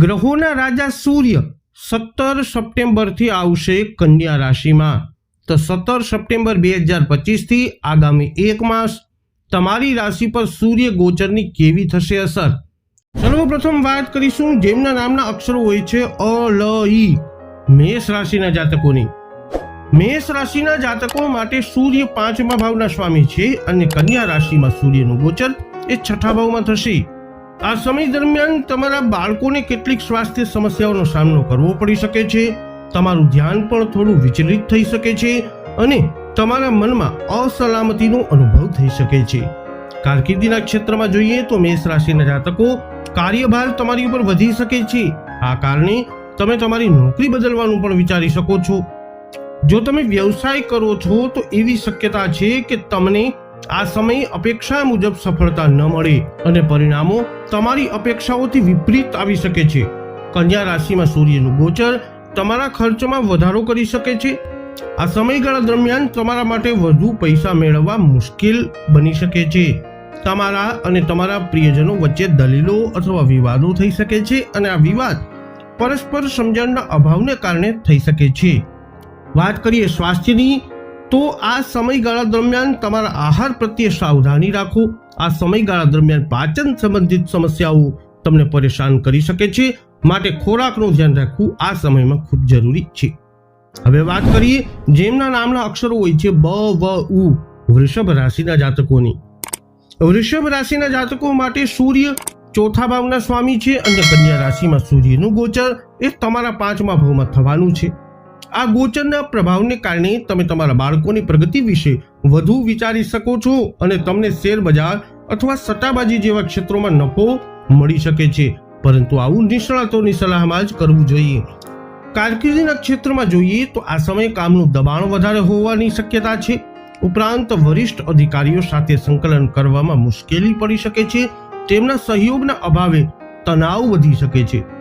ગ્રહોના રાજા સૂર્ય સત્તર સપ્ટેમ્બરથી આવશે કન્યા રાશિમાં. તો સત્તર સપ્ટેમ્બર બે હજાર પચીસથી આગામી એક માસ તમારી રાશિ પર સૂર્ય ગોચરની કેવી થશે અસર? સર્વપ્રથમ વાત કરીશું જેમના નામના અક્ષરો હોય છે અ, લ, ઈ. મેષ રાશિના જાતકોની. મેષ રાશિના જાતકો માટે સૂર્ય પાંચમા ભાવના સ્વામી છે અને કન્યા રાશિમાં સૂર્યનું ગોચર એ છઠ્ઠા ભાવમાં થશે. આ સમય દરમિયાન તમારા બાળકોને કેટલીક સ્વાસ્થ્ય સમસ્યાઓનો સામનો કરવો પડી શકે છે, તમારું ધ્યાન પણ થોડું વિચલિત થઈ શકે છે અને તમારા મનમાં અસલામતીનો અનુભવ થઈ શકે છે. કારકિર્દીના ક્ષેત્રમાં જોઈએ તો મેષ રાશિના જાતકો કાર્યભાર તમારી ઉપર વધી શકે છે. આ કારણે તમે તમારી નોકરી બદલવાનું પણ વિચારી શકો છો. જો તમે વ્યવસાય કરો છો તો એવી શક્યતા છે કે તમને આ સમય અપેક્ષા મુજબ સફળતા ન મળે અને પરિણામો તમારી અપેક્ષાઓથી વિપરીત આવી શકે છે. કન્યા રાશિમાં સૂર્યનું ગોચર તમારા ખર્ચમાં વધારો કરી શકે છે. આ સમયગાળા દરમિયાન તમારા માટે વધુ પૈસા મેળવવા મુશ્કેલ બની શકે છે. તમારા અને તમારા પ્રિયજનો વચ્ચે દલીલો અથવા વિવાદો થઈ શકે છે અને આ વિવાદ પરસ્પર સમજણના અભાવને કારણે થઈ શકે છે. વાત કરીએ સ્વાસ્થ્યની તો આ સમયગાળા દરમિયાન તમારા આહાર પ્રત્યે સાવધાની રાખો. આ સમયગાળા દરમિયાન પાચન સંબંધિત સમસ્યાઓ તમને પરેશાન કરી શકે છે. માટે ખોરાકનું ધ્યાન રાખવું આ સમયમાં ખૂબ જરૂરી છે. હવે વાત કરીએ જેમના નામના અક્ષરો હોય છે બ, વ, ઉ, વૃષભ રાશિના જાતકોની. વૃષભ રાશિના જાતકો માટે સૂર્ય ચોથા ભાવના સ્વામી છે. અને કન્યા રાશિમાં સૂર્યનું ગોચર એ તમારા પાંચમા ભાવમાં થવાનું છે. આ ગોચરના પ્રભાવને કારણે તમે તમારા બાળકોની પ્રગતિ વિશે વધુ વિચારી શકો છો અને તમને શેર બજાર અથવા સટ્ટાબાજી જેવા ક્ષેત્રોમાં નફો મળી શકે છે. પરંતુ આવું નિષ્ણાતોની સલાહમાં જ કરવું જોઈએ. કારકિર્દીના ક્ષેત્રમાં જોઈએ તો આ સમયે કામનું દબાણ વધારે હોવાની શક્યતા છે. ઉપરાંત વરિષ્ઠ અધિકારીઓ સાથે સંકલન કરવામાં મુશ્કેલી પડી શકે છે. તેમના સહયોગના અભાવે તણાવ વધી શકે છે.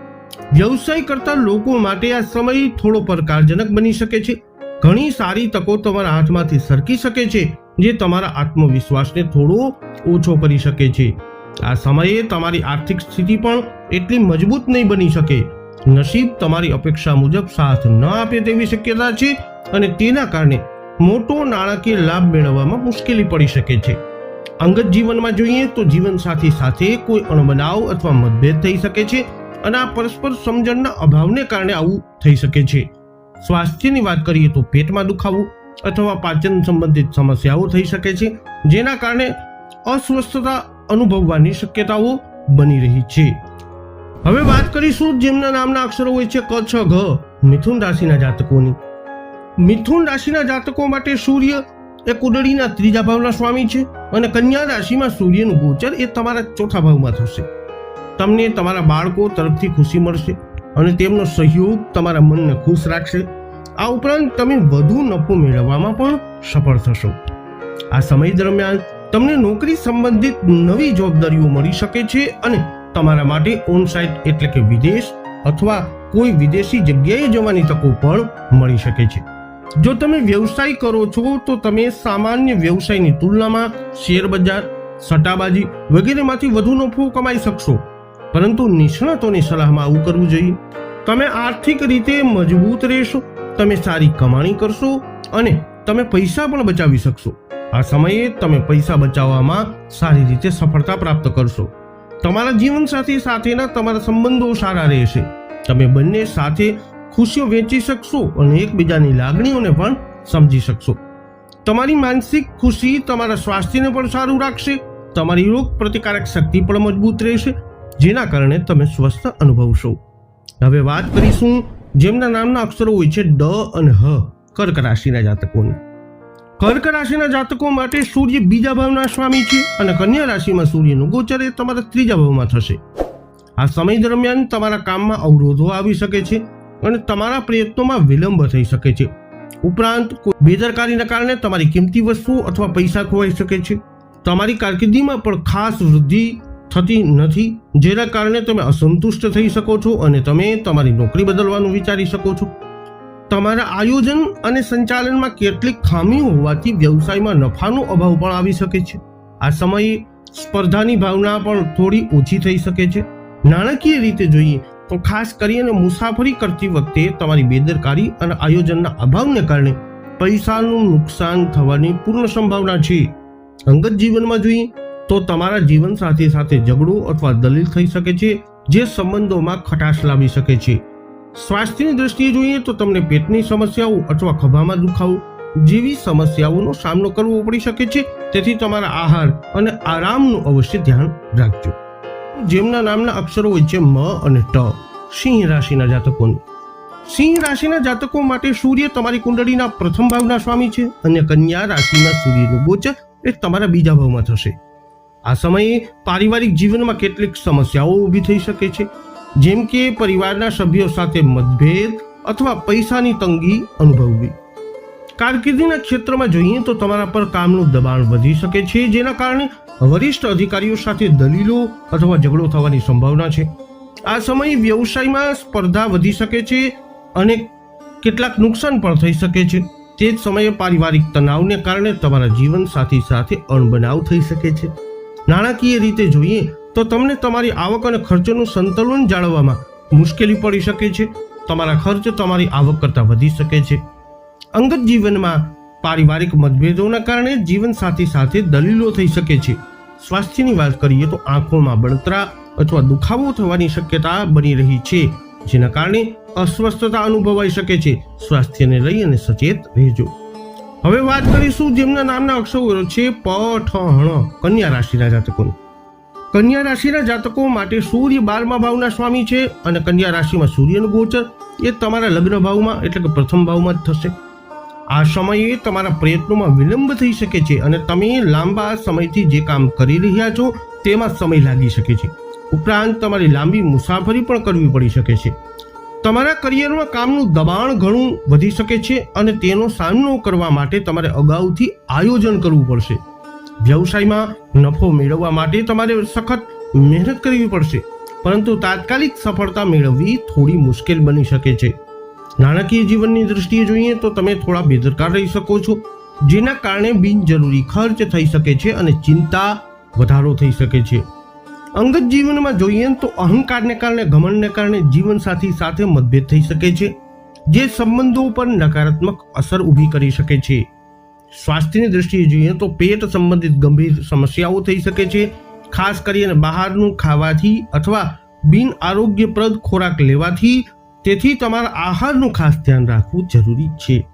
વ્યવસાય કરતા લોકો માટે આ સમય થોડો પડકારજનક બની શકે છે. ઘણી સારી તકો તમારા હાથમાંથી સરકી શકે છે, જે તમારા આત્મવિશ્વાસને થોડો ઓછો કરી શકે છે. આ સમયે તમારી આર્થિક સ્થિતિ પણ એટલી મજબૂત નહીં બની શકે. નસીબ તમારી અપેક્ષા મુજબ સાથ ન આપે તેવી શક્યતા છે અને તેના કારણે મોટો નાણાકીય લાભ મેળવવામાં મુશ્કેલી પડી શકે છે. અંગત જીવનમાં જોઈએ તો જીવનસાથી સાથે કોઈ અણબનાવ અથવા મતભેદ થઈ શકે છે. અને આ પરસ્પર સમજણના અભાવને કારણે આવું થઈ શકે છે. સ્વાસ્થ્યની વાત કરીએ તો પેટમાં દુખાવો અથવા પાચન સંબંધિત સમસ્યાઓ થઈ શકે છે, જેના કારણે અસ્વસ્થતા અનુભવવાની શક્યતાઓ બની રહી છે. હવે વાત કરીશું જેમના નામના અક્ષરો હોય છે ક, છ, ઘ, મિથુન રાશિના જાતકોની. મિથુન રાશિના જાતકો માટે સૂર્ય એ કુંડળીના ત્રીજા ભાવના સ્વામી છે અને કન્યા રાશિમાં સૂર્યનું ગોચર એ તમારા ચોથા ભાવમાં થશે. તમને તમારા બાળકો તરફથી ખુશી મળશે અને તેમનો સહયોગ તમારા મનને ખુશ રાખશે. આ ઉપરાંત તમે વધુ નફો મેળવવામાં પણ સફળ થશો. આ સમય દરમિયાન તમને નોકરી સંબંધિત નવી જવાબદારીઓ મળી શકે છે અને તમારા માટે ઓનસાઇટ એટલે કે વિદેશ અથવા કોઈ વિદેશી જગ્યાએ જવાની તકો પણ મળી શકે છે. જો તમે વ્યવસાય કરો છો તો તમે સામાન્ય વ્યવસાયની તુલનામાં શેર બજાર સટ્ટાબાજી વગેરેમાંથી વધુ નફો કમાઈ શકશો. પરંતુ નિષ્ણાતોની સલાહમાં આવું કરવું જોઈએ. તમે આર્થિક રીતે મજબૂત રહેશો, તમે સારી કમાણી કરશો અને તમે પૈસા પણ બચાવી શકશો. આ સમયે તમે પૈસા બચાવવામાં સારી રીતે સફળતા પ્રાપ્ત કરશો. તમારા જીવનસાથી સાથેના તમારા સંબંધો સારા રહેશે. તમે બંને સાથે ખુશીઓ વેચી શકશો અને એકબીજાની લાગણીઓને પણ સમજી શકશો. તમારી માનસિક ખુશી તમારા સ્વાસ્થ્યને પણ સારું રાખશે. તમારી રોગ પ્રતિકારક શક્તિ પણ મજબૂત રહેશે. જેના કારણે તમે સ્વસ્થ અનુભવશો. હવે વાત કરીશું જેમના નામના અક્ષરો હોય છે ડ અને હ, કર્ક રાશિના જાતકોની. કર્ક રાશિના જાતકો માટે સૂર્ય બીજા ભાવના સ્વામી છે અને કન્યા રાશિમાં સૂર્યનું ગોચર એ તમારા ત્રીજા ભાવમાં થશે. આ સમય દરમિયાન તમારા કામમાં અવરોધો આવી શકે છે અને તમારા પ્રયત્નોમાં વિલંબ થઈ શકે છે. ઉપરાંત બેદરકારીના કારણે તમારી કિંમતી વસ્તુઓ અથવા પૈસા ખોવાઈ શકે છે. તમારી કારકિર્દીમાં પણ ખાસ વૃદ્ધિ થતી નથી, જેના કારણે તમે અસંતુષ્ટ થઈ શકો છો અને તમે તમારી નોકરી બદલવાનું વિચારી શકો છો. તમારા આયોજન અને સંચાલનમાં કેટલીક ખામીઓ હોવાથી વ્યવસાયમાં નફાનો અભાવ પણ આવી શકે છે. આ સમયે સ્પર્ધાની ભાવના પણ થોડી ઓછી થઈ શકે છે. નાણાકીય રીતે જોઈએ તો ખાસ કરીને મુસાફરી કરતી વખતે તમારી બેદરકારી અને આયોજનના અભાવને કારણે પૈસાનું નુકસાન થવાની પૂર્ણ સંભાવના છે. અંગત જીવનમાં જોઈએ તો તમારા જીવન સાથી સાથે ઝઘડો અથવા દલીલ થઈ શકે છે, જે સંબંધોમાં ખટાશ લાવી શકે છે. સ્વાસ્થ્યની દ્રષ્ટિએ જોઈએ તો તમને પેટની સમસ્યાઓ અથવા ખભામાં દુખાવો જેવી સમસ્યાઓનો સામનો કરવો પડી શકે છે. તેથી તમારા આહાર અને આરામનું અવશ્ય ધ્યાન રાખજો. જેમના નામના અક્ષરો હોય છે મ અને ટ, સિંહ રાશિના જાતકોની. સિંહ રાશિના જાતકો માટે સૂર્ય તમારી કુંડળીના પ્રથમ ભાવના સ્વામી છે અને કન્યા રાશિના સૂર્યનું ગોચર એ તમારા બીજા ભાવમાં થશે. આ સમયે પારિવારિક જીવનમાં કેટલીક સમસ્યાઓ ઊભી થઈ શકે છે. જેમ કે પરિવારના સભ્યો સાથે મતભેદ અથવા પૈસાની તંગી અનુભવવી. કારકિર્દીના ક્ષેત્રમાં જોઈએ તો તમારા પર કામનું દબાણ વધી શકે છે, જેના કારણે વરિષ્ઠ અધિકારીઓ સાથે દલીલો અથવા ઝઘડો થવાની સંભાવના છે. આ સમયે વ્યવસાયમાં સ્પર્ધા વધી શકે છે અને કેટલાક નુકસાન પણ થઈ શકે છે. તે જ સમયે પારિવારિક તણાવને કારણે તમારા જીવન સાથી સાથે અણબનાવ થઈ શકે છે. નાણાકીય રીતે જોઈએ તો તમને તમારી આવક અને ખર્ચનું સંતુલન જાળવવામાં મુશ્કેલી પડી શકે છે. તમારા ખર્ચ તમારી આવક કરતાં વધી શકે છે. અંગત જીવનમાં પારિવારિક મતભેદોના કારણે જીવનસાથી સાથે દલીલો થઈ શકે છે. સ્વાસ્થ્યની વાત કરીએ તો આંખોમાં બળતરા અથવા દુખાવો થવાની શક્યતા બની રહી છે, જેના કારણે અસ્વસ્થતા અનુભવાઈ શકે છે. સ્વાસ્થ્યને લઈ અને સચેત રહેજો. હવે વાત કરીશું જેમના નામના અક્ષરો છે પ, ઠ હણ કન્યા રાશિના જાતકોની. કન્યા રાશિના જાતકો માટે સૂર્ય બારમા ભાવના સ્વામી છે અને કન્યા રાશિમાં સૂર્યનું ગોચર. એ તમારા લગ્ન ભાવમાં એટલે કે પ્રથમ ભાવમાં જ થશે. આ સમયે તમારા પ્રયત્નોમાં વિલંબ થઈ શકે છે અને તમે લાંબા સમયથી જે કામ કરી રહ્યા છો તેમાં સમય લાગી શકે છે. ઉપરાંત તમારી લાંબી મુસાફરી પણ કરવી પડી શકે છે. તમારા કરિયરમાં કામનું દબાણ ઘણું વધી શકે છે અને તેનો સામનો કરવા માટે તમારે અગાઉથી આયોજન કરવું પડશે. વ્યવસાયમાં નફો મેળવવા માટે તમારે સખત મહેનત કરવી પડશે, પરંતુ તાત્કાલિક સફળતા મેળવવી થોડી મુશ્કેલ બની શકે છે. નાણાકીય જીવનની દૃષ્ટિએ જોઈએ તો તમે થોડા બેદરકાર રહી શકો છો, જેના કારણે બિનજરૂરી ખર્ચ થઈ શકે છે અને ચિંતા વધારો થઈ શકે છે. અંગત જીવનમાં જોઈએ તો અહંકારને કારણે, ઘમંડને કારણે જીવનસાથી સાથે મતભેદ થઈ શકે છે, જે સંબંધો પર નકારાત્મક અસર ઊભી કરી શકે છે. સ્વાસ્થ્યની દૃષ્ટિએ જોઈએ તો પેટ સંબંધિત ગંભીર સમસ્યાઓ થઈ શકે છે, ખાસ કરીને બહારનું ખાવાથી અથવા બિન આરોગ્યપ્રદ ખોરાક લેવાથી. તેથી તમારા આહારનું ખાસ ધ્યાન રાખવું જરૂરી છે.